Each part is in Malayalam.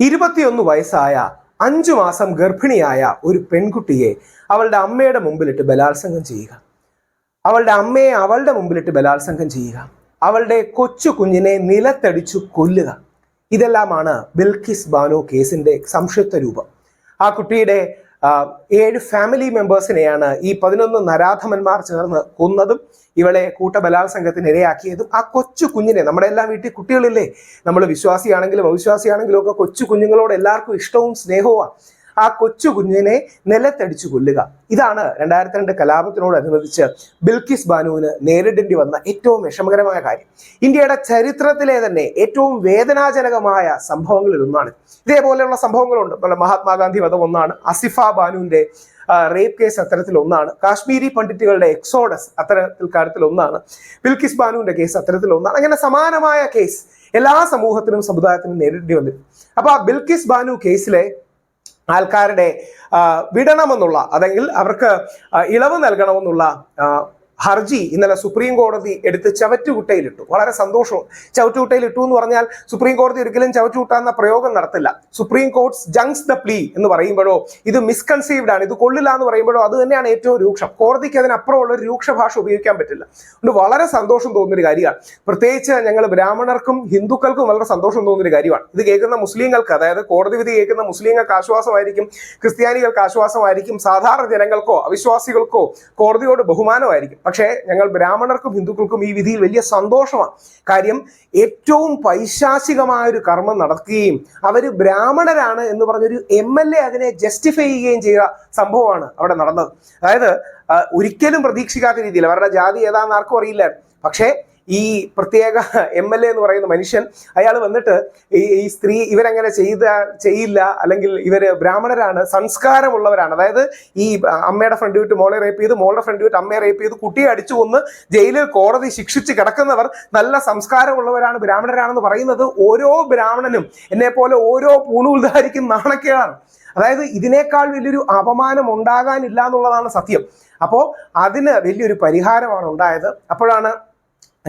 ഇരുപത്തിയൊന്ന് വയസ്സായ അഞ്ചു മാസം ഗർഭിണിയായ ഒരു പെൺകുട്ടിയെ അവളുടെ അമ്മയുടെ മുമ്പിലിട്ട് ബലാത്സംഗം ചെയ്യുക. അവളുടെ അമ്മയെ അവളുടെ മുമ്പിലിട്ട് ബലാത്സംഗം ചെയ്യുക. അവളുടെ കൊച്ചു കുഞ്ഞിനെ നിലത്തടിച്ചു കൊല്ലുക. ഇതെല്ലാമാണ് ബിൽക്കിസ് ബാനു കേസിന്റെ സംക്ഷിപ്ത രൂപം. ആ കുട്ടിയുടെ ഏഴ് ഫാമിലി മെമ്പേഴ്സിനെയാണ് ഈ പതിനൊന്ന് നരാധമന്മാർ ചേർന്ന് കൊന്നതും ഇവളെ കൂട്ടബലാത്സംഗത്തിന് ഇരയാക്കിയതും ആ കൊച്ചു കുഞ്ഞിനെ നമ്മുടെ എല്ലാം വീട്ടിൽ കുട്ടികളില്ലേ? നമ്മൾ വിശ്വാസിയാണെങ്കിലും അവിശ്വാസിയാണെങ്കിലും ഒക്കെ കൊച്ചു കുഞ്ഞുങ്ങളോട് എല്ലാവർക്കും ഇഷ്ടവും സ്നേഹവുമാണ്. ആ കൊച്ചു കുഞ്ഞിനെ നിലത്തടിച്ചു കൊല്ലുക. ഇതാണ് രണ്ടായിരത്തി രണ്ട് കലാപത്തിനോടനുബന്ധിച്ച് ബിൽക്കിസ് ബാനുവിന് നേരിടേണ്ടി വന്ന ഏറ്റവും വിഷമകരമായ കാര്യം. ഇന്ത്യയുടെ ചരിത്രത്തിലെ തന്നെ ഏറ്റവും വേദനാജനകമായ സംഭവങ്ങളിൽ ഒന്നാണ്. ഇതേപോലെയുള്ള സംഭവങ്ങളുണ്ട്. മഹാത്മാഗാന്ധി വധം ഒന്നാണ്. അസിഫ ബാനുവിന്റെ റേപ്പ് കേസ് അത്തരത്തിൽ ഒന്നാണ്. കാശ്മീരി പണ്ഡിറ്റുകളുടെ എക്സോഡസ് അത്തരത്തിൽ കാര്യത്തിൽ ഒന്നാണ്. ബിൽക്കിസ് ബാനുവിന്റെ കേസ് അത്തരത്തിൽ ഒന്നാണ്. അങ്ങനെ സമാനമായ കേസ് എല്ലാ സമൂഹത്തിനും സമുദായത്തിനും നേരിടേണ്ടി വന്നിരുന്നു. അപ്പൊ ആ ബിൽക്കിസ് ബാനു കേസിലെ ആൾക്കാരുടെ വിടണമെന്നുള്ള അല്ലെങ്കിൽ അവർക്ക് ഇളവ് നൽകണമെന്നുള്ള ഹർജി ഇന്നലെ സുപ്രീം കോടതി എടുത്ത് ചവറ്റുകുട്ടയിലിട്ടു. വളരെ സന്തോഷവും. ചവറ്റുകുട്ടയിലിട്ടു എന്ന് പറഞ്ഞാൽ സുപ്രീം കോടതി ഒരിക്കലും ചവറ്റുകുട്ടാന്ന പ്രയോഗം നടത്തില്ല. Supreme courts judges the plea എന്ന് പറയുമ്പോഴോ ഇത് മിസ്കൺസീവ്ഡ് ആണ്. ഇത് കൊള്ളില്ല എന്ന് പറയുമ്പോഴോ അത് തന്നെയാണ് ഏറ്റവും രൂക്ഷം. കോടതിക്ക് അതിനപ്പുറമുള്ള ഒരു രൂക്ഷ ഭാഷ ഉപയോഗിക്കാൻ പറ്റില്ല. അതുകൊണ്ട് വളരെ സന്തോഷം തോന്നുന്നൊരു കാര്യമാണ്. പ്രത്യേകിച്ച് ഞങ്ങൾ ബ്രാഹ്മണർക്കും ഹിന്ദുക്കൾക്കും വളരെ സന്തോഷം തോന്നുന്നൊരു കാര്യമാണ്. ഇത് കേൾക്കുന്ന മുസ്ലിങ്ങൾക്ക് അതായത് കോടതി വിധി കേൾക്കുന്ന മുസ്ലിങ്ങൾക്ക് ആശ്വാസമായിരിക്കും ക്രിസ്ത്യാനികൾക്ക് ആശ്വാസമായിരിക്കും സാധാരണ ജനങ്ങൾക്കോ അവിശ്വാസികൾക്കോ കോടതിയോട് ബഹുമാനമായിരിക്കും. പക്ഷേ ഞങ്ങൾ ബ്രാഹ്മണർക്കും ഹിന്ദുക്കൾക്കും ഈ വിധിയിൽ വലിയ സന്തോഷമാണ്. കാര്യം ഏറ്റവും പൈശാചികമായ ഒരു കർമ്മം നടക്കുകയും അവർ ബ്രാഹ്മണരാണ് എന്ന് പറഞ്ഞൊരു എം എൽ എ അതിനെ ജസ്റ്റിഫൈ ചെയ്യുകയും ചെയ്ത സംഭവമാണ് അവിടെ നടന്നത്. അതായത് ഒരിക്കലും പ്രതീക്ഷിക്കാത്ത രീതിയിൽ അവരുടെ ജാതി ഏതാണെന്ന് ആർക്കും അറിയില്ല. പക്ഷേ ഈ പ്രത്യേക എം എൽ എ എന്ന് പറയുന്ന മനുഷ്യൻ അയാൾ വന്നിട്ട് ഈ ഈ സ്ത്രീ ഇവരങ്ങനെ ചെയ്ത ചെയ്യില്ല അല്ലെങ്കിൽ ഇവർ ബ്രാഹ്മണരാണ് സംസ്കാരമുള്ളവരാണ്. അതായത് ഈ അമ്മയുടെ ഫ്രണ്ട് വിട്ട് മോളെ റേപ്പ് ചെയ്ത് മോളുടെ ഫ്രണ്ട് വിട്ട് അമ്മയെ റേപ്പ് ചെയ്ത് കുട്ടിയെ അടിച്ചു കൊന്ന് ജയിലിൽ കോടതി ശിക്ഷിച്ച് കിടക്കുന്നവർ നല്ല സംസ്കാരമുള്ളവരാണ് ബ്രാഹ്മണരാണെന്ന് പറയുന്നത് ഓരോ ബ്രാഹ്മണനും. എന്നെ പോലെ ഓരോ പൂണൂൽധാരിക്കും നാണക്കേടാണ്. അതായത് ഇതിനേക്കാൾ വലിയൊരു അപമാനം ഉണ്ടാകാനില്ല എന്നുള്ളതാണ് സത്യം. അപ്പോൾ അതിന് വലിയൊരു പരിഹാരമാണ് ഉണ്ടായത്. അപ്പോഴാണ്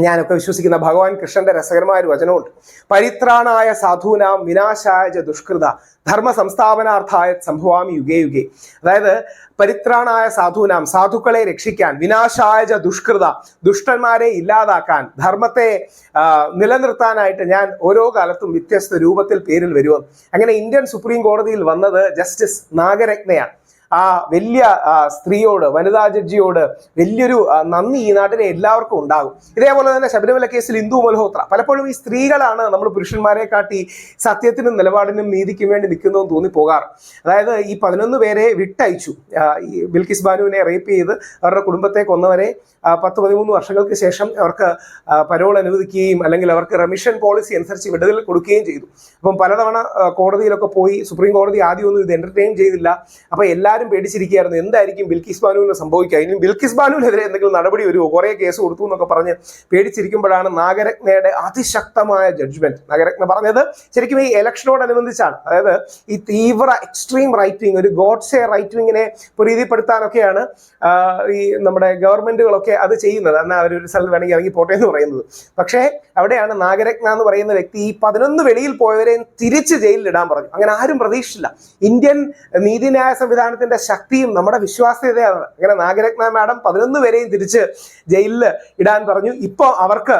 ഞാനൊക്കെ വിശ്വസിക്കുന്ന ഭഗവാൻ കൃഷ്ണന്റെ രസകരമായ ഒരു വചനമുണ്ട്. പരിത്രാണായ സാധുനാം വിനാശായ ച ദുഷ്കൃത ധർമ്മ സംസ്ഥാപനാർത്ഥായ സംഭവാമി യുഗേ യുഗേ. അതായത് പരിത്രാണായ സാധുനാം സാധുക്കളെ രക്ഷിക്കാൻ വിനാശായ ച ദുഷ്കൃത ദുഷ്ടന്മാരെ ഇല്ലാതാക്കാൻ ധർമ്മത്തെ നിലനിർത്താനായിട്ട് ഞാൻ ഓരോ കാലത്തും വ്യത്യസ്ത രൂപത്തിൽ പേരിൽ വരുമെന്ന് അങ്ങനെ ഇന്ത്യൻ സുപ്രീം കോടതിയിൽ വന്നത് ജസ്റ്റിസ് നാഗരത്നയാണ്. ആ വലിയ സ്ത്രീയോട് വനിതാ ജഡ്ജിയോട് വലിയൊരു നന്ദി ഈ നാട്ടിലെ എല്ലാവർക്കും ഉണ്ടാകും. ഇതേപോലെ തന്നെ ശബരിമല കേസിൽ ഇന്ദു മൽഹോത്ര. പലപ്പോഴും ഈ സ്ത്രീകളാണ് നമ്മൾ പുരുഷന്മാരെ കാട്ടി സത്യത്തിനും നിലപാടിനും നീതിക്കും വേണ്ടി നിൽക്കുന്നതെന്ന് തോന്നിപ്പോകാറ്. അതായത് ഈ പതിനൊന്ന് പേരെ വിട്ടയച്ചു. ഈ ബിൽക്കിസ് ബാനുവിനെ റേപ്പ് ചെയ്ത് അവരുടെ കുടുംബത്തെ കൊന്നവരെ പത്ത് പതിമൂന്ന് വർഷങ്ങൾക്ക് ശേഷം അവർക്ക് പരോൾ അനുവദിക്കുകയും അല്ലെങ്കിൽ അവർക്ക് റെമിഷൻ പോളിസി അനുസരിച്ച് വിടുതൽ കൊടുക്കുകയും ചെയ്തു. അപ്പം പലതവണ കോടതിയിലൊക്കെ പോയി സുപ്രീം കോടതി ആദ്യമൊന്നും ഇത് എന്റർടൈൻ ചെയ്തില്ല. അപ്പൊ എല്ലാവരും പേടിച്ചിരിക്കുകയായിരുന്നു. എന്തായിരിക്കും ബിൽക്കിസ് ബാനുവിന് സംഭവിക്കുക? ഇനി ബിൽക്കിസ് ബാനുവിനെതിരെ എന്തെങ്കിലും നടപടി വരുമോ കുറേ കേസ് കൊടുത്തു എന്നൊക്കെ പറഞ്ഞ് പേടിച്ചിരിക്കുമ്പോഴാണ് നാഗരത്നയുടെ അതിശക്തമായ ജഡ്ജ്മെന്റ് നാഗരത്ന പറഞ്ഞത് ശരിക്കും ഈ ഇലക്ഷനോടനുബന്ധിച്ചാണ് അതായത് ഈ തീവ്ര എക്സ്ട്രീം റൈറ്റ് വിങ് ഒരു ഗോഡ്സെ റൈറ്റ് വിങ്ങിനെ പ്രീതിപ്പെടുത്താനൊക്കെയാണ് ഈ നമ്മുടെ ഗവൺമെന്റുകളൊക്കെ അത് ചെയ്യുന്നത്. എന്നാൽ അവർ ഒരു സ്ഥലത്ത് വേണമെങ്കിൽ ഇറങ്ങി പോട്ടെ എന്ന് പറയുന്നത്. പക്ഷേ അവിടെയാണ് നാഗരത്ന എന്ന് പറയുന്ന വ്യക്തി ഈ പതിനൊന്ന് വെളിയിൽ പോയവരെ തിരിച്ച് ജയിലിലിടാൻ പറഞ്ഞു. അങ്ങനെ ആരും പ്രതീക്ഷിച്ചില്ല. ഇന്ത്യൻ നീതിന്യായ സംവിധാനത്തിന്റെ ശക്തിയും നമ്മുടെ വിശ്വാസ്യതയാണ് അങ്ങനെ നാഗരത്ന മാഡം പതിനൊന്ന് പേരെയും തിരിച്ച് ജയിലിൽ ഇടാൻ പറഞ്ഞു. ഇപ്പോൾ അവർക്ക്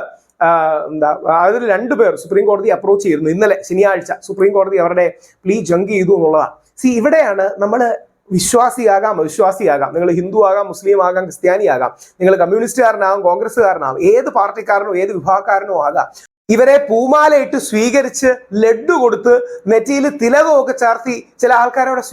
എന്താ അതിൽ രണ്ടുപേർ സുപ്രീം കോടതി അപ്രോച്ച് ചെയ്തിരുന്നു. ഇന്നലെ ശനിയാഴ്ച സുപ്രീം കോടതി അവരുടെ പ്ലീ ജങ്ക് ചെയ്തു എന്നുള്ളതാണ്. സി ഇവിടെയാണ് നമ്മൾ വിശ്വാസിയാകാം അവിശ്വാസിയാകാം. നിങ്ങൾ ഹിന്ദു ആകാം മുസ്ലിം ആകാം ക്രിസ്ത്യാനി ആകാം നിങ്ങൾ കമ്മ്യൂണിസ്റ്റുകാരനാകാം കോൺഗ്രസ്സുകാരനാകാം ഏത് പാർട്ടിക്കാരനോ ഏത് വിഭാഗക്കാരനോ ആകാം. ഇവരെ പൂമാലയിട്ട് സ്വീകരിച്ച് ലഡ്ഡു കൊടുത്ത് നെറ്റിയിൽ തിലകമൊക്കെ ചാർത്തി ചില ആൾക്കാരവിടെ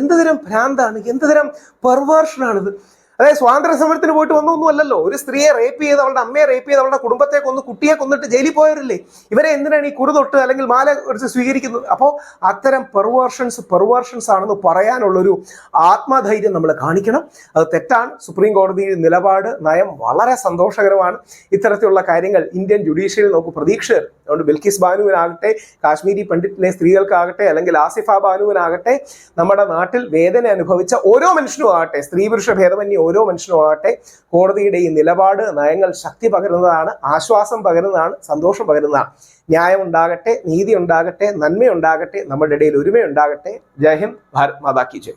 എന്ത് തരം ഭ്രാന്താണ്? എന്ത് തരം പെർവേർഷനാണിത് അതായത് സ്വാതന്ത്ര്യ സമരത്തിന് പോയിട്ട് വന്നൊന്നും അല്ലല്ലോ ഒരു സ്ത്രീയെ റേപ്പ് ചെയ്ത് അവളുടെ അമ്മയെ റേപ്പ് ചെയ്ത് അവളുടെ കുടുംബത്തെ കൊന്ന് കുട്ടിയെ കൊന്നിട്ട് ജയിലിൽ പോയവരില്ലേ? ഇവരെ എന്തിനാണ് ഈ കുറുതൊട്ട് അല്ലെങ്കിൽ മാല എടുത്ത് സ്വീകരിക്കുന്നത്? അപ്പോൾ അത്തരം പെർവേർഷൻസ് പെർവേർഷൻസ് ആണെന്ന് പറയാനുള്ളൊരു ആത്മധൈര്യം നമ്മൾ കാണിക്കണം. അത് തെറ്റാണ്. സുപ്രീം കോടതി നിലപാട് നയം വളരെ സന്തോഷകരമാണ്. ഇത്തരത്തിലുള്ള കാര്യങ്ങൾ ഇന്ത്യൻ ജുഡീഷ്യറിയിൽ നമുക്ക് പ്രതീക്ഷ അതുകൊണ്ട് ബിൽക്കിസ് ബാനുവിനാകട്ടെ കാശ്മീരി പണ്ഡിറ്റിലെ സ്ത്രീകൾക്കാകട്ടെ അല്ലെങ്കിൽ ആസിഫ ബാനുവിനാകട്ടെ നമ്മുടെ നാട്ടിൽ വേദന അനുഭവിച്ച ഓരോ മനുഷ്യനും ആകട്ടെ സ്ത്രീ പുരുഷ ഭേദമന്യേ ഓരോ മനുഷ്യനും ആകട്ടെ കോടതിയുടെ ഈ നിലപാട് നയങ്ങൾ ശക്തി പകരുന്നതാണ് ആശ്വാസം പകരുന്നതാണ് സന്തോഷം പകരുന്നതാണ്. ന്യായം ഉണ്ടാകട്ടെ നീതി ഉണ്ടാകട്ടെ നന്മയുണ്ടാകട്ടെ നമ്മുടെ ഇടയിൽ ഒരുമയുണ്ടാകട്ടെ. ജയ് ഹിന്ദ് ഭാരത് മാതാ ജയ്.